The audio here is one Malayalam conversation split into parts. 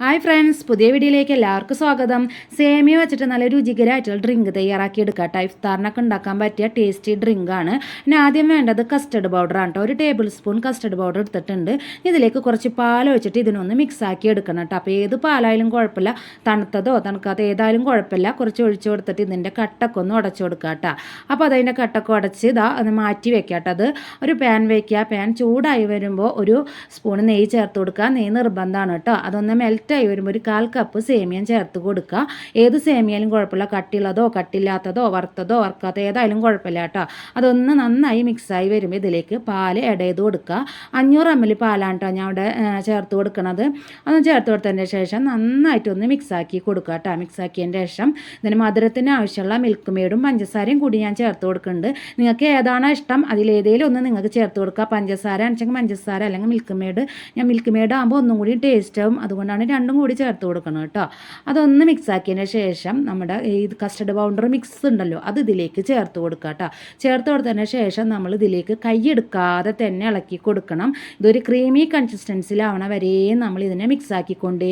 ഹായ് ഫ്രണ്ട്സ് പുതിയ വീഡിയോയിലേക്ക് എല്ലാവർക്കും സ്വാഗതം. സേമിയ വെച്ചിട്ട് നല്ല രുചികരമായിട്ടുള്ള ഡ്രിങ്ക് തയ്യാറാക്കി എടുക്കാം ടൈഫ് താറിനൊക്കെ ഉണ്ടാക്കാൻ പറ്റിയ ടേസ്റ്റി ഡ്രിങ്ക് ആണ്. പിന്നെ ആദ്യം വേണ്ടത് കസ്റ്റർഡ് പൗഡറാണ് കേട്ടോ. ഒരു ടേബിൾ സ്പൂൺ കസ്റ്റർഡ് പൗഡർ എടുത്തിട്ടുണ്ട്. ഇതിലേക്ക് കുറച്ച് പാൽ ഒഴിച്ചിട്ട് ഇതിനൊന്ന് മിക്സ് ആക്കി എടുക്കണം കേട്ടോ. അപ്പോൾ ഏത് പാലായാലും കുഴപ്പമില്ല. തണുത്തതോ തണുക്കാത്ത ഏതായാലും കുഴപ്പമില്ല. കുറച്ച് ഒഴിച്ചു കൊടുത്തിട്ട് ഇതിന്റെ കട്ടൊക്കെ ഒന്ന് ഉടച്ചു കൊടുക്കുക കേട്ടോ. അപ്പോൾ അതതിന്റെ കട്ടൊക്കെ ഉടച്ച് ഇതാ അത് മാറ്റി വെക്കാം കേട്ടോ. അത് ഒരു പാൻ വയ്ക്കുക പാൻ ചൂടായി വരുമ്പോൾ ഒരു സ്പൂൺ നെയ്യ് ചേർത്ത് കൊടുക്കുക. നെയ്യ് നിർബന്ധമാണ് കേട്ടോ. അതൊന്ന് മെൽറ്റ് സെറ്റായി വരുമ്പോൾ ഒരു കാൽ കപ്പ് സേമിയം ചേർത്ത് കൊടുക്കുക. ഏത് സേമിയാലും കുഴപ്പമില്ല. കട്ടിയുള്ളതോ കട്ടില്ലാത്തതോ വറുത്തതോ വറുക്കാത്തോ ഏതായാലും കുഴപ്പമില്ല കേട്ടോ. അതൊന്ന് നന്നായി മിക്സായി വരുമ്പോൾ ഇതിലേക്ക് പാൽ ആഡ് ചെയ്ത് കൊടുക്കുക. അഞ്ഞൂറ് എം എൽ പാലാണ് കേട്ടോ ഞാൻ അവിടെ ചേർത്ത് കൊടുക്കണത്. അതൊന്ന് ചേർത്ത് കൊടുത്തതിന്റെ ശേഷം നന്നായിട്ടൊന്ന് മിക്സാക്കി കൊടുക്കുക കേട്ടോ. മിക്സാക്കിയതിന്റെ ശേഷം ഇതിന് മധുരത്തിന് ആവശ്യമുള്ള മിൽക്ക് മേടും പഞ്ചസാരയും കൂടി ഞാൻ ചേർത്ത് കൊടുക്കുന്നുണ്ട്. നിങ്ങൾക്ക് ഏതാണോ ഇഷ്ടം അതിലേതെങ്കിലും ഒന്ന് നിങ്ങൾക്ക് ചേർത്ത് കൊടുക്കുക. പഞ്ചസാര അണിച്ചെങ്കിൽ പഞ്ചസാര അല്ലെങ്കിൽ മിൽക്ക് മേഡ് ഞാൻ മിൽക്ക് മേഡ് ആകുമ്പോൾ ഒന്നും കൂടി ടേസ്റ്റ് ആവും. അതുകൊണ്ടാണ് രണ്ടും കൂടി ചേർത്ത് കൊടുക്കണം കേട്ടോ. അതൊന്ന് മിക്സ് ആക്കിയതിന് ശേഷം നമ്മുടെ ഈ കസ്റ്റർഡ് പൗഡർ മിക്സ് ഉണ്ടല്ലോ അത് ഇതിലേക്ക് ചേർത്ത് കൊടുക്കുക കേട്ടോ. ചേർത്ത് കൊടുത്തതിന് ശേഷം നമ്മൾ ഇതിലേക്ക് കൈയെടുക്കാതെ തന്നെ ഇളക്കി കൊടുക്കണം. ഇതൊരു ക്രീമി കൺസിസ്റ്റൻസിലാവണ വരെയും നമ്മൾ ഇതിനെ മിക്സ്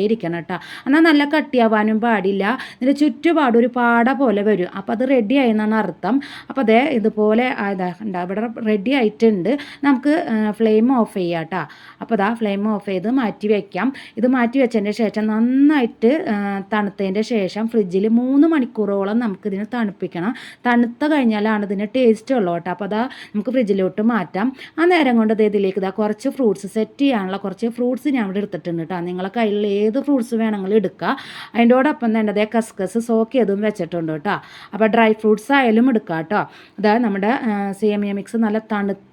ഇരിക്കണം കേട്ടോ. എന്നാൽ നല്ല കട്ടിയാവാനും പാടില്ല. ഇതിന്റെ ചുറ്റുപാട് ഒരു പാട പോലെ വരും. അപ്പോൾ അത് റെഡി ആയി എന്നാണ് അർത്ഥം. അപ്പോൾ അതേ ഇതുപോലെ ഇതാ ഇവിടെ റെഡി ആയിട്ടുണ്ട്. നമുക്ക് ഫ്ലെയിം ഓഫ് ചെയ്യാം കേട്ടോ. അപ്പോൾ അതാ ഫ്ലെയിം ഓഫ് ചെയ്ത് മാറ്റി വയ്ക്കാം ഇത് മാറ്റി വെച്ചതിന്റെ ശേഷം നന്നായിട്ട് തണുത്തതിന്റെ ശേഷം ഫ്രിഡ്ജിൽ മൂന്ന് മണിക്കൂറോളം നമുക്കിതിനെ തണുപ്പിക്കണം. തണുത്ത കഴിഞ്ഞാലാണ് ഇതിന് ടേസ്റ്റ് ഉള്ളൂ കേട്ടോ. അപ്പോൾ അതാ നമുക്ക് ഫ്രിഡ്ജിലോട്ട് മാറ്റാം. ആ നേരം കൊണ്ട് ഇതിലേക്ക് ഇതാ കുറച്ച് ഫ്രൂട്ട്സ് സെറ്റ് ചെയ്യാനുള്ള കുറച്ച് ഫ്രൂട്ട്സ് ഞാൻ ഇവിടെ എടുത്തിട്ടുണ്ട് കേട്ടോ. നിങ്ങളെ കയ്യിൽ ഏത് ഫ്രൂട്ട്സ് വേണമെങ്കിലും എടുക്കുക അതിന്റോടൊപ്പം തന്നെ അതേ കസ്കസ് സോക്ക് ചെയ്തും വെച്ചിട്ടുണ്ട് കേട്ടോ. അപ്പോൾ ഡ്രൈ ഫ്രൂട്ട്സ് ആയാലും എടുക്കാം കേട്ടോ. അതായത് നമ്മുടെ സേമിയ മിക്സ് നല്ല തണുത്ത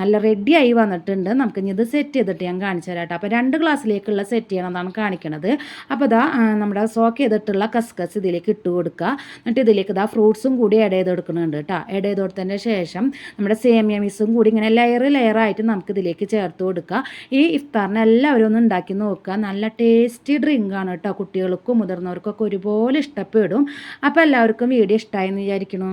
നല്ല റെഡി ആയി വന്നിട്ടുണ്ട്. നമുക്ക് ഇനി ഇത് സെറ്റ് ചെയ്തിട്ട് ഞാൻ കാണിച്ചു തരാം കേട്ടോ. അപ്പോൾ രണ്ട് ഗ്ലാസ്സിലേക്കുള്ള സെറ്റ് ചെയ്യണമെന്നാണ് കാണിക്കുന്നത് അപ്പോൾ ഇതാ നമ്മുടെ സോക്ക് ചെയ്തിട്ടുള്ള കസ്കസ് ഇതിലേക്ക് ഇട്ട് കൊടുക്കുക. എന്നിട്ട് ഇതിലേക്ക് ഇതാ ഫ്രൂട്ട്സും കൂടി ആഡ് ചെയ്ത് കൊടുക്കുന്നുണ്ട് കേട്ടോ. ആഡ് ചെയ്ത് കൊടുത്തതിന്റെ ശേഷം നമ്മുടെ സേമിയ മിക്സും കൂടി ഇങ്ങനെ ലെയർ ലെയറായിട്ട് നമുക്ക് ഇതിലേക്ക് ചേർത്ത് കൊടുക്കുക. ഈ ഇഫ്താറിന് എല്ലാവരും ഒന്ന് ഉണ്ടാക്കി നോക്കുക. നല്ല ടേസ്റ്റി ഡ്രിങ്ക് ആണ് കേട്ടോ. കുട്ടികൾക്കും മുതിർന്നവർക്കൊക്കെ ഒരുപോലെ ഇഷ്ടപ്പെടും. അപ്പോൾ എല്ലാവർക്കും വീഡിയോ ഇഷ്ടമായി എന്ന് വിചാരിക്കുന്നു